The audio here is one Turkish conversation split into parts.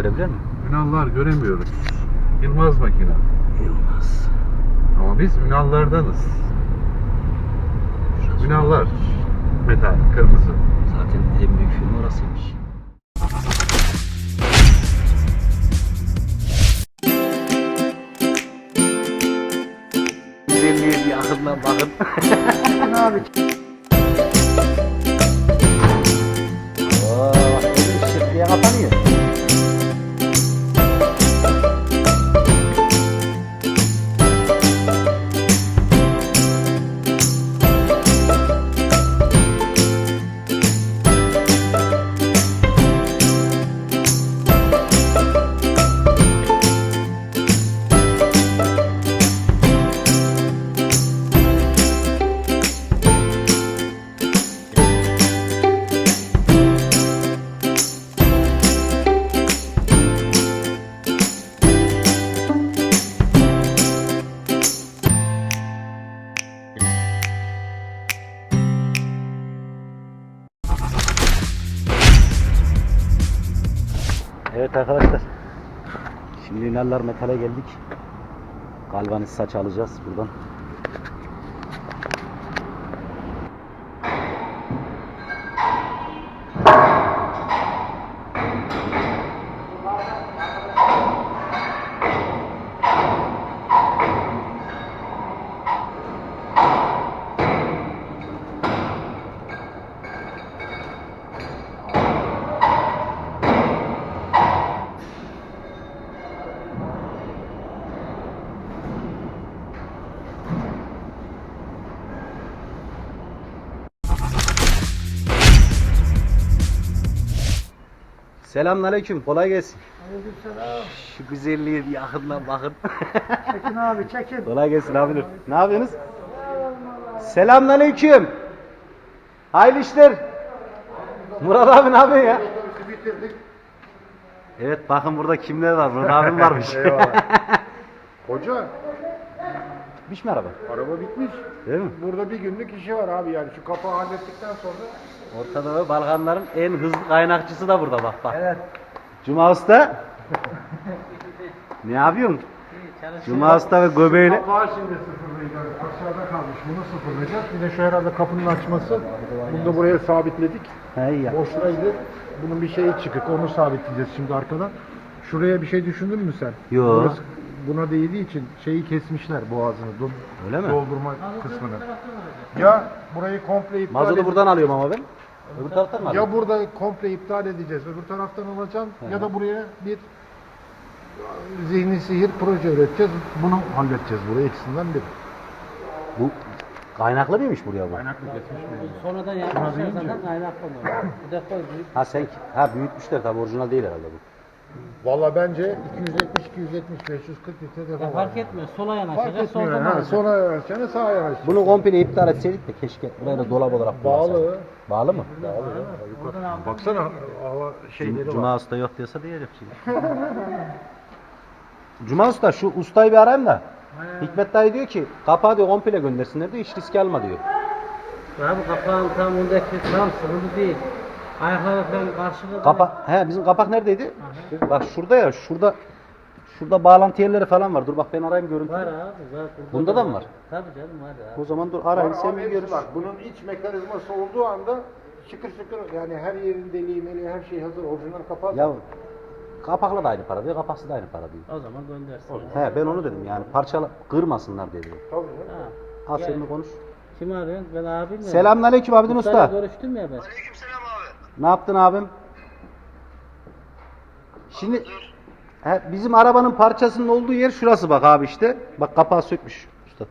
Görebilir miyim? Ünallar göremiyoruz. Yılmaz makine. Yılmaz. Ama biz Ünallardanız. Ünallar. Metal, kırmızı. Zaten en büyük film orasıymış. Güzelliğe bir yakından bakın. abi. Oo, bak şık diye kapanıyor. Evet arkadaşlar. Şimdi Ünallar Metal'e geldik. Galvaniz saç alacağız buradan. Selamünaleyküm. Kolay gelsin. Aleykümselam. Şu güzelliğe bir yakından bakın. Çekin abi çekin. Kolay gelsin abi. Ne yapıyorsunuz? Selamünaleyküm. Hayırlı işler. Murat abi ne yapıyorsun ya? Evet bakın burada kimler var? Murat abim varmış. Eyvallah. Hoca, Bitmiş mi araba? araba bitmiş. Değil mi? Burada bir günlük işi var abi yani şu kapağı hallettikten sonra. Orta Doğu Balkanların en hızlı kaynakçısı da burada bak bak. Evet. Cuma Usta. ne yapıyorsun? Cuma Usta ve göbeğiyle. Kapağı şimdi sıfırlayacağız. Aşağıda kalmış. Bunu sıfırlayacağız. Bir de şu herhalde kapının açması. Bunu da buraya sabitledik. He iyi ya. Boştaydı. Bunun bir şeyi çıkık. Onu sabitleyeceğiz şimdi arkadan. Şuraya bir şey düşündün mü sen? Yo. Burası buna değdiği için şeyi kesmişler boğazını. do- Öyle mi? Doldurma kısmını. Ya burayı komple iptal Mazotu buradan alıyorum ama ben. Öbür taraftan mı alıyorum? Ya burada komple iptal edeceğiz. Öbür taraftan alacağım. Ya da buraya bir zihni sihir proje üreteceğiz. Bunu halledeceğiz buraya ikisinden biri. Bu kaynaklı mıymış buraya bu? Kaynaklı kesmiş mi? Sonradan yapmışlar zaten kaynaklı oluyor. Bu defa büyük. Ha sen ha büyütmüşler tabi orijinal değil herhalde bu. Valla bence 270, 270, 540 litre defa Ya var. fark etmiyor. Sola Fark yanaşacak, soldan etmiyor. Ha, alacak. sola yanaşacağına sağa yanaşacak. Bunu komple iptal etseydik de keşke buraya da dolap olarak kullansaydık. Bağlı. Bağlı mı? Oradan al. Baksana hava şeyleri var. Cuma Usta yok diyorsa diyecek şimdi. Cuma Usta şu ustayı bir arayayım da. Hikmet dayı diyor ki kapağı diyor komple göndersinler diyor hiç riske alma diyor. Ya bu kapağın tam ondaki tam sıvılı değil. Ayakları falan karşılığı. Kapak he bizim kapak neredeydi? Bak şurada ya şurada şurada bağlantı yerleri falan var. Dur bak ben arayayım görüntü. Var abi. Var. Bunda da mı var? Tabii canım var ya. O zaman dur arayayım sen bir Abi görüş. var. Bunun iç mekanizması olduğu anda şıkır şıkır yani her yerin deliği meliği her şey hazır. Orijinal kapağı. Ya kapakla da aynı para diyor, kapaksız da aynı para diyor. O zaman göndersin. He ben onu dedim yani parçala kırmasınlar diye diyor. Tabii canım. Ha. Al sen bir konuş. Kim arıyorsun? Ben abim ya. Selamünaleyküm Abidin Ustayla Usta. görüştüm ya ben. Ne yaptın abim? Şimdi he, bizim arabanın parçasının olduğu yer şurası bak abi işte. Bak kapağı sökmüş usta.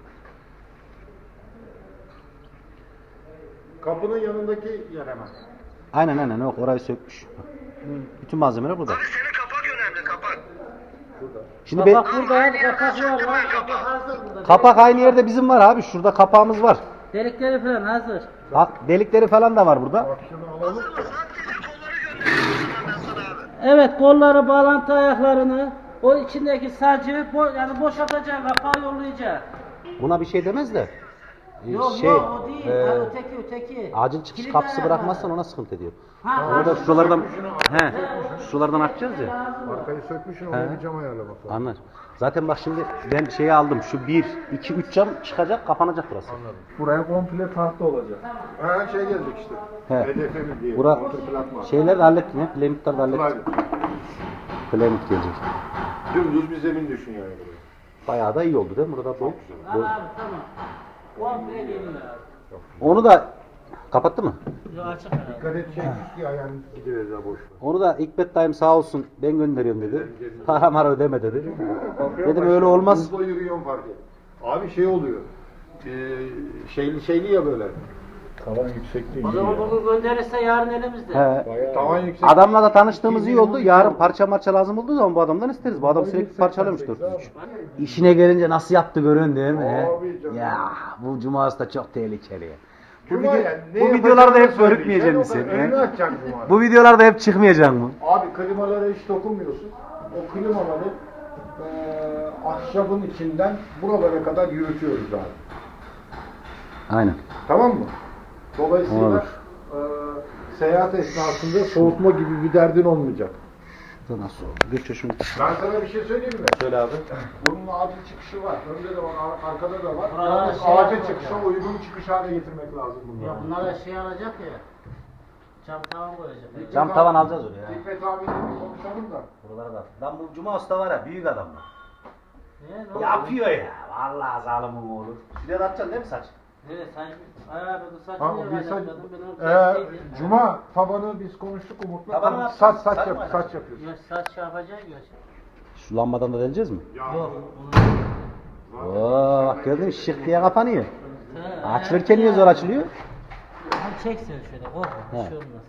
Kapının yanındaki yer hemen. Aynen aynen yok orayı sökmüş. Bütün malzemeler burada. Senin kapak önemli kapak. Şimdi ben, Kapak burada ya. Kapak var lan. Kapak hazır burada. kapak aynı yerde bizim var abi. Şurada kapağımız var. Delikleri falan hazır. Ha, delikleri falan da var burada. Bak kolları ben sana abi. Evet kolları bağlantı ayaklarını o içindeki sacı bo yani boşaltacak kapağı yollayacak. Buna bir şey demez de. Yok şey yok o değil. e, öteki acil çıkış Kilitli kapısı ayaklar. bırakmazsan ona sıkıntı ediyor. Ha, Orada ha. şuralardan he, şuralardan açacağız ya. Arkayı sökmüşsün onu bir cam ayarlamak lazım. Anlar. Zaten bak şimdi ben şeyi aldım. Şu 1, 2, 3 cam çıkacak, kapanacak burası. Buraya komple tahta olacak. Ha şey gelecek işte. He. HDF'li diye. Bura Kontrplatman. şeyler de hallettim ya. Playmitler de hallettim. Playmit gelecek. Dümdüz bir zemin düşün yani. buraya. Bayağı da iyi oldu değil mi? Burada bu. Al abi tamam. Komple geliyor. Onu da kapattı mı? Yok açık herhalde. Dikkat ayağın gidiverir ha boş ver. Onu da Hikmet dayım sağ olsun ben gönderiyorum dedi. Para mara ödeme dedi. Dedim öyle olmaz. Hızla yürüyorum fark et. Abi şey oluyor. Ee, şeyli şeyli ya böyle. Tavan yüksekliği O zaman bugün gönderirse yarın elimizde. He. Tavan yüksek. Adamla da tanıştığımız iyi oldu. Yarın parça marça lazım olduğu zaman bu adamdan isteriz. Bu adam sürekli parçalıyormuş 403. İşine gelince nasıl yaptı görün değil mi? Abi canım. Ya bu cuması da çok tehlikeli. Bu, Cuma video, yani ne bu videolarda hep misin? söyleyeceksin, Önünü açacaksın Cuma. Bu videolarda hep çıkmayacak mı? Abi klimalara hiç dokunmuyorsun. O klimaları eee ahşabın içinden buralara kadar yürütüyoruz abi. Aynen. Tamam mı? Dolayısıyla Olur. eee, seyahat esnasında soğutma gibi bir derdin olmayacak. Nasıl oldu? Geç şunu. Ben sana bir şey söyleyeyim mi? Söyle abi. Bunun acil çıkışı var. Önde de var, ar- arkada da var. Buralara Yalnız şey acil yapacak. çıkışa uygun çıkış hale getirmek lazım bunları. Ya bunlar da şey alacak ya. Cam tavan koyacak. Cam tavan alacağız oraya. ya. Hikmet abiyle bir konuşalım da. Buralara da. Lan bu Cuma Usta var ya büyük adam. bu. Ne? Ne oldu? Yapıyor ya. Vallahi zalimin oğlu. Şuraya da atacaksın değil mi saç? Evet abi saçı Ha, bir saç, kestiydim. Cuma tabanı biz konuştuk Umut'la. Tabanı Tamam, yaptın, saç saç saç yap, mı saç yapıyoruz. Ya saç şey yapacak ya. Şu lambadan da deleceğiz mi? Yok. Oo bak gördün mü şık diye kapanıyor. He, Açılırken niye zor açılıyor? Hadi çek sen şöyle korkma. Bir He. şey olmaz.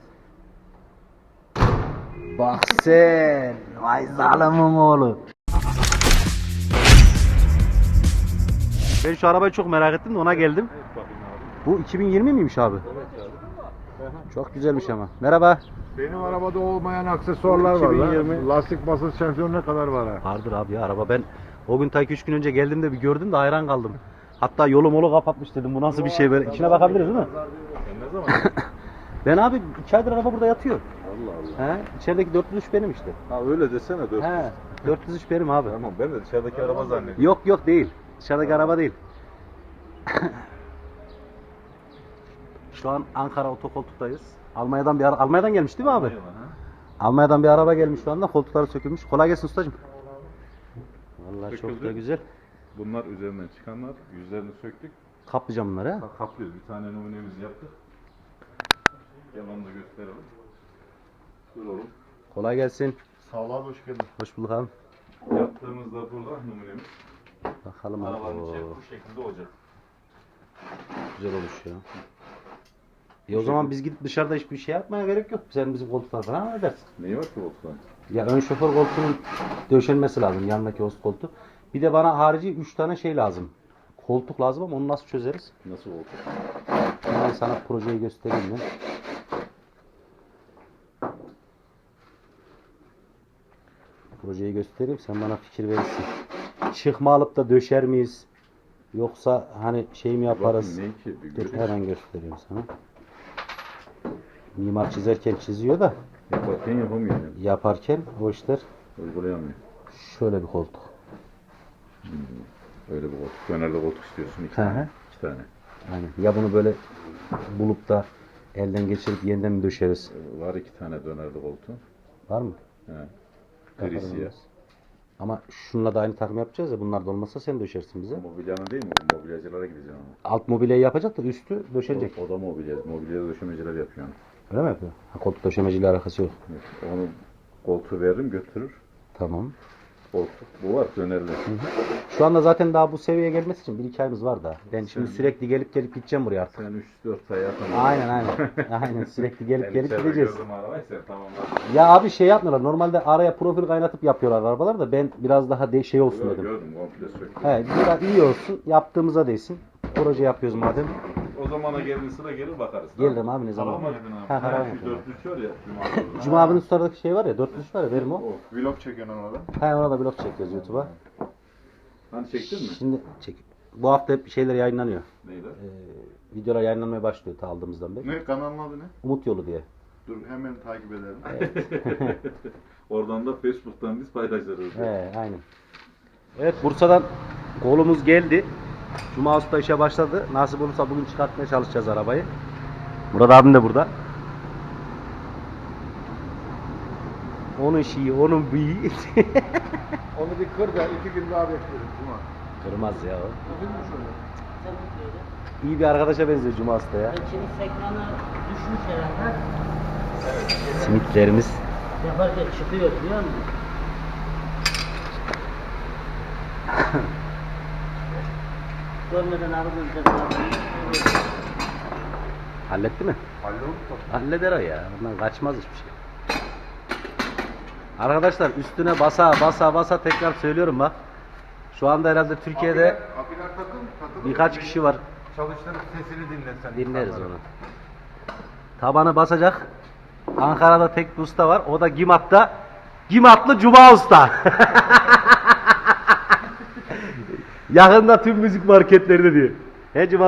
Bak sen. Vay zalimin oğlu. Ben şu arabayı çok merak ettim de ona geldim. Bu 2020 miymiş abi? Çok güzelmiş ama. Merhaba. Benim arabada olmayan aksesuarlar var 2020. lan. Lastik basınç sensörü ne kadar var ha? Vardır abi ya araba. Ben o gün ta 3 gün önce geldiğimde bir gördüm de hayran kaldım. Hatta yolu molu kapatmış dedim. Bu nasıl bir şey böyle? İçine bakabiliriz değil mi? ben abi 2 aydır araba burada yatıyor. Allah Allah. He? İçerideki 403 benim işte. Ha öyle desene dur. He. 403 benim abi. Tamam ben de dışarıdaki araba zannediyorum. Yok yok değil. Dışarıdaki araba değil. Şu an Ankara otokoltuktayız. Almanya'dan bir ara- Almanya'dan gelmiş değil mi abi? Almanya'dan bir araba gelmiş şu anda. Koltukları sökülmüş. Kolay gelsin ustacığım. Vallahi çok Söküldü. da güzel. Bunlar üzerinden çıkanlar. Yüzlerini söktük. Kaplayacağım bunları ha. Bak kaplıyoruz. Bir tane numunemizi yaptık. Gel onu da gösterelim. Dur oğlum. Kolay gelsin. Sağ ol abi hoş geldin. Hoş bulduk abi. Yaptığımızda burada numunemiz. Bakalım abi. Arabanın içi Oo, bu şekilde olacak. güzel olmuş ya. E o zaman biz gidip dışarıda hiçbir şey yapmaya gerek yok. Sen bizim koltuklar falan halledersin. Neyi var ki koltuktan? Ya ön şoför koltuğunun döşenmesi lazım. Yanındaki host koltuğu. Bir de bana harici 3 tane şey lazım. Koltuk lazım ama onu nasıl çözeriz? Nasıl koltuk? Hemen sana projeyi göstereyim ben. Projeyi göstereyim sen bana fikir verirsin. Çıkma alıp da döşer miyiz? Yoksa hani şey mi yaparız? Bakın ne ki? Bir Dur görün. hemen göstereyim sana. Mimar çizerken çiziyor da Yaparken yapamıyor yani. yaparken o işler Uygulayamıyor. şöyle bir koltuk. Öyle bir koltuk. Dönerde koltuk istiyorsun. iki Hı hı. tane. İki tane. Yani ya bunu böyle bulup da elden geçirip yeniden mi döşeriz? Ee, Var iki tane dönerde koltuğun. Var mı? He. Gri siyah. Ama şununla da aynı takım yapacağız ya bunlar da olmazsa sen döşersin bize. Mobilyanın değil mi? Mobilyacılara gideceğim ama. Alt mobilyayı yapacak da üstü döşenecek. O, o da mobilya. Mobilya döşemeciler yapıyor. Öyle mi yapıyor? Ha, koltuk döşemeciyle alakası yok. Evet. Onu koltuğu veririm götürür. Tamam. Koltuk. Bu var dönerli. Şu anda zaten daha bu seviyeye gelmesi için bir iki ayımız var da. Ben şimdi sürekli gelip gelip gideceğim buraya artık. Sen 3-4 ay yapamazsın. Aynen aynen. aynen sürekli gelip gelip gideceğiz. arabayı sen tamam. Ya abi şey yapmıyorlar. Normalde araya profil kaynatıp yapıyorlar arabalar da ben biraz daha de şey olsun dedim. gördüm komple söktüm. He, biraz iyi olsun. Yaptığımıza değsin. Proje yapıyoruz madem. O zamana gelin sıra gelir bakarız. Gelirim abi ne zaman. Karavan dedin abi. Ha, karavan Şu yapıyorum. 403 var ya. Cuma. Cuma abinin ustalardaki şey var ya 403 var ya verim o. O vlog çekiyorsun ona da. He ona da blok çekiyoruz YouTube'a. Hani çektin mi? Şimdi çek. bu hafta hep şeyler yayınlanıyor. Neydi? Ee, videolar yayınlanmaya başlıyor ta aldığımızdan beri. Ne kanalın adı ne? Umut Yolu diye. Dur hemen takip edelim. Oradan da Facebook'tan biz paylaşırız. He, aynen. Evet Bursa'dan kolumuz geldi. Cuma Usta işe başladı. Nasip olursa bugün çıkartmaya çalışacağız arabayı. Murat abim de burada. Onun şeyi, onun büyüğü. Onu bir kır da iki gün daha bekliyoruz Cuma. Kırmaz ya o. Üzülmüş öyle. İyi bir arkadaşa benziyor Cuma Usta ya. Elçinin ekranı düşmüş herhalde. Simitlerimiz. Yaparken çıkıyor biliyor musun? Görmeden arabamıza Halletti mi? Halleder o ya. Ondan kaçmaz hiçbir şey. Arkadaşlar üstüne basa basa basa tekrar söylüyorum bak. Şu anda herhalde Türkiye'de Apiler takım, takım. birkaç kişi var. Çalıştırıp sesini dinlesen. Dinleriz onu. Tabanı basacak. Ankara'da tek bir usta var. O da Gimat'ta. Gimatlı Cuma Usta. Yakında tüm müzik marketlerinde diyor. He şunu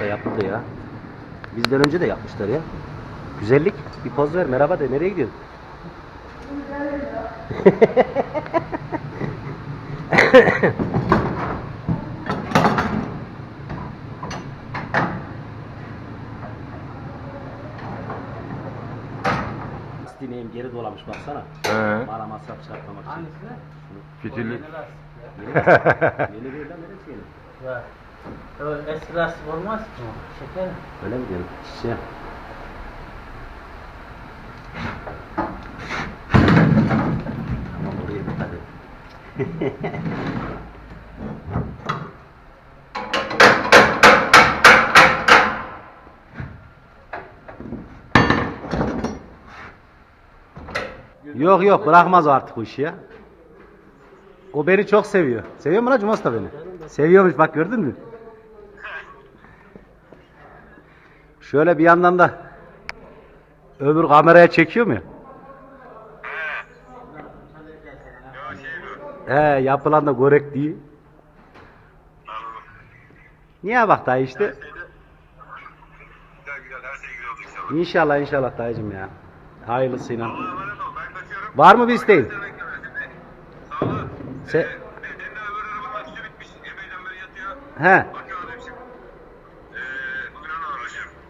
da yaptı ya. Bizden önce de yapmışlar ya. Güzellik. Bir poz ver. Merhaba de. Nereye gidiyorsun? Lastiğin geri dolamış baksana. He. Bana masraf çıkartmamak için. Hangisine? Fitili. Yeni. Yeni değil lan neresi yeni? Var. Öyle eski lastik olmaz ki. Şeker. Öyle mi diyorsun? Şey. Tamam oraya dikkat et. Yok yok bırakmaz o artık bu işi ya. O beni çok seviyor. Seviyor mu Cuma Usta beni? Seviyormuş bak gördün mü? Şöyle bir yandan da öbür kameraya çekiyor mu? Ya. He yapılan da korek değil. Niye bak dayı işte? İnşallah inşallah dayıcım ya. Hayırlısıyla. Allah'a emanet ol ben kaçıyorum. Var mı bir isteğin? Se. He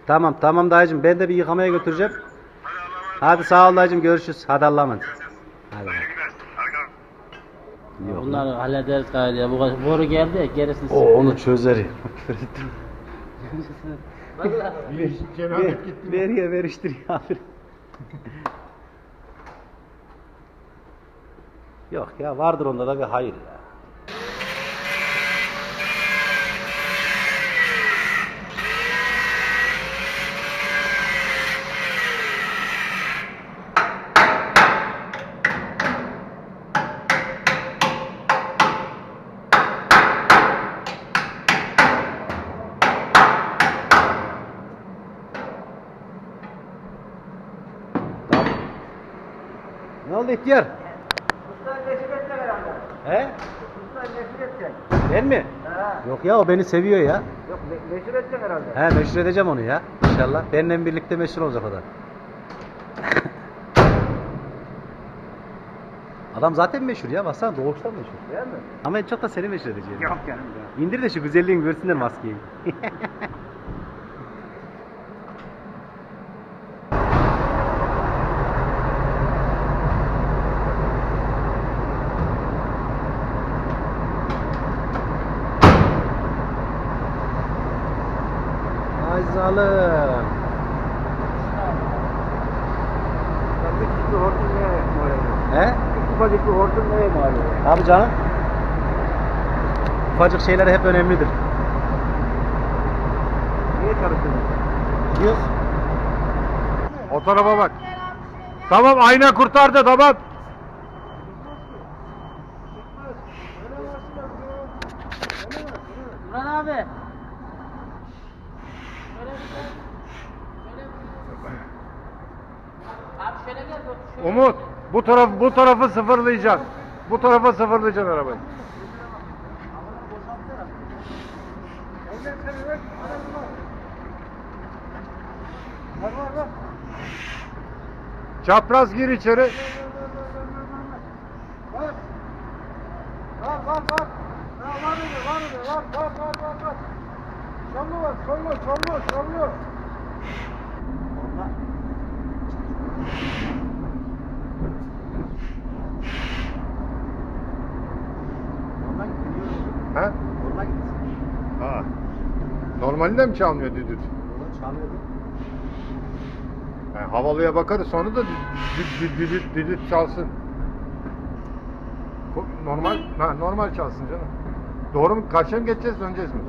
tamam tamam dayıcım ben de bir yıkamaya götüreceğim. Hadi sağ ol dayıcım görüşürüz. Hadi Allah'a emanet. Hadi. Yok. Bunları hallederiz gayet ya. Bu boru geldi ya gerisini O onu çözer. Vallahi. Veriyor veriştir ya. Yok ya vardır onda da bir hayır ya. Ne oldu ihtiyar? He? Ben mi? Yok ya o beni seviyor ya. Yok me- meşhur edeceksin herhalde. He meşhur edeceğim onu ya. İnşallah. Benimle birlikte meşhur olacak o da. Adam zaten meşhur ya. Baksana doğuştan meşhur. Değil mi? Ama çok da seni meşhur edeceğim. Yok canım ya. İndir de şu güzelliğini görsünler maskeyi. Ay zalim. Sen bir küçük bir hortum neye mal ediyor? He? Ufacık bir hortum neye mal ediyor? Abi canım. Ufacık şeyler hep önemlidir. Niye çalışıyorsun? Gidiyoruz. O tarafa bak. Tamam ayna kurtardı tamam. bir Abi Umut bu taraf bu tarafı sıfırlayacaksın. Bu tarafa sıfırlayacaksın arabayı. Çapraz gir içeri. Bak. Bak bak bak. Ya var mı? Var mı? Bak bak bak bak bak. Sollu var, sollu, sollu, sollu. Oradan gidiyor. He? Oradan gitti. Ha. Normalinde mi çalmıyor düdüt? Oradan çalıyordu. Yani havalıya bakarız sonra da dü- dü- düdüt, düdüt çalsın. Normal, ha, normal çalsın canım. Doğru mu? Karşıya mı geçeceğiz, döneceğiz mi?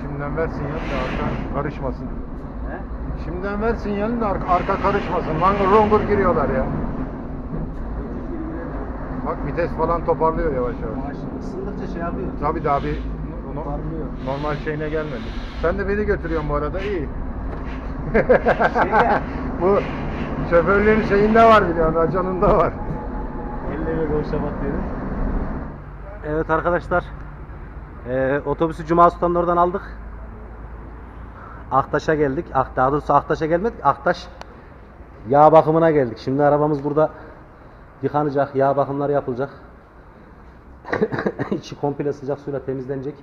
Şimdiden ver sinyal de arka karışmasın. He? Şimdiden ver sinyalini de arka, arka karışmasın. Langır longur giriyorlar ya. Bak vites falan toparlıyor yavaş yavaş. Yavaş. Isındıkça şey yapıyor. Tabii daha bir no- Toparlıyor. normal şeyine gelmedi. Sen de beni götürüyorsun bu arada iyi. Bu şoförlerin şeyinde var biliyorsun, raconunda var. Elle boşa bak dedi. Evet arkadaşlar. Ee, otobüsü Cuma Sultan'ın oradan aldık. Aktaş'a geldik. Ah, daha doğrusu Aktaş'a gelmedik. Aktaş yağ bakımına geldik. Şimdi arabamız burada yıkanacak. Yağ bakımları yapılacak. İçi komple sıcak suyla temizlenecek.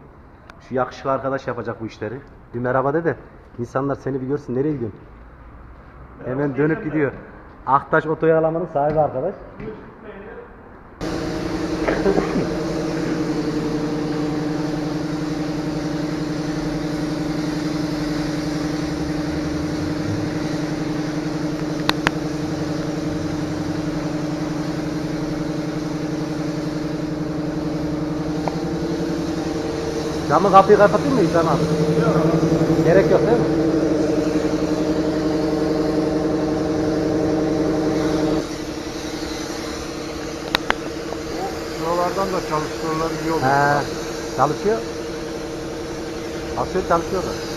Şu yakışıklı arkadaş yapacak bu işleri. Bir merhaba de de insanlar seni bir görsün. Nereye gidiyorsun? Hemen dönüp gidiyor. Aktaş otoyağlamanın sahibi arkadaş. Camı kapıyı kapatayım mı İhsan abi? Gerek yok değil mi? Şuralardan da çalıştırırlar iyi olur. He, çalışıyor. Asıyor çalışıyor da.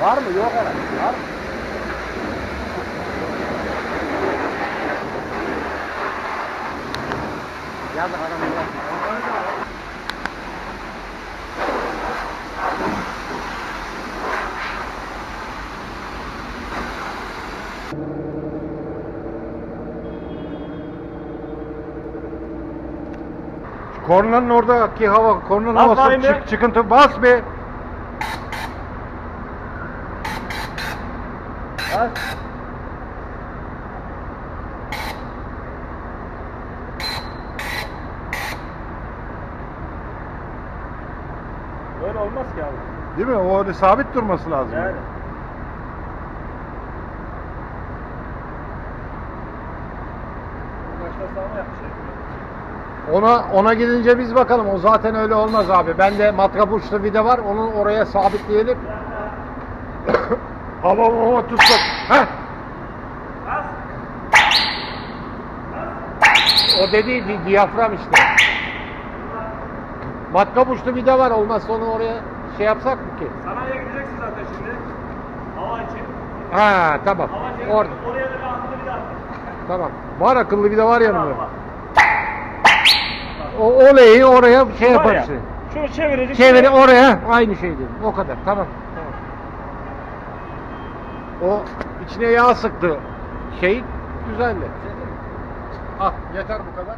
Var mı? Yok herhalde. Var mı? Yazık adam ya. Kornanın oradaki hava, kornanın Bas havası bakayım bir. çık, çıkıntı bas be. Bak. Öyle olmaz ki abi. Değil mi? O öyle sabit durması lazım. Yani. Ona ona gidince biz bakalım. O zaten öyle olmaz abi. Bende matkap uçlu vida var. Onu oraya sabitleyelim. hava hava tutsak. Heh. O dediği di- diyafram işte. Matkap uçlu vida var. Olmazsa onu oraya şey yapsak mı ki? Sanayiye gideceksin zaten şimdi. Hava için. Ha tamam. Hava için. Orada. Oraya da bir altını bir daha. Tamam. Var akıllı bir de var yanımda. O olayı oraya şey Var ya. Şunu çevirecek. Çeviri oraya aynı şey dedim. O kadar. Tamam. Tamam. O içine yağ sıktı. Şey güzeldi. Ah yeter bu kadar.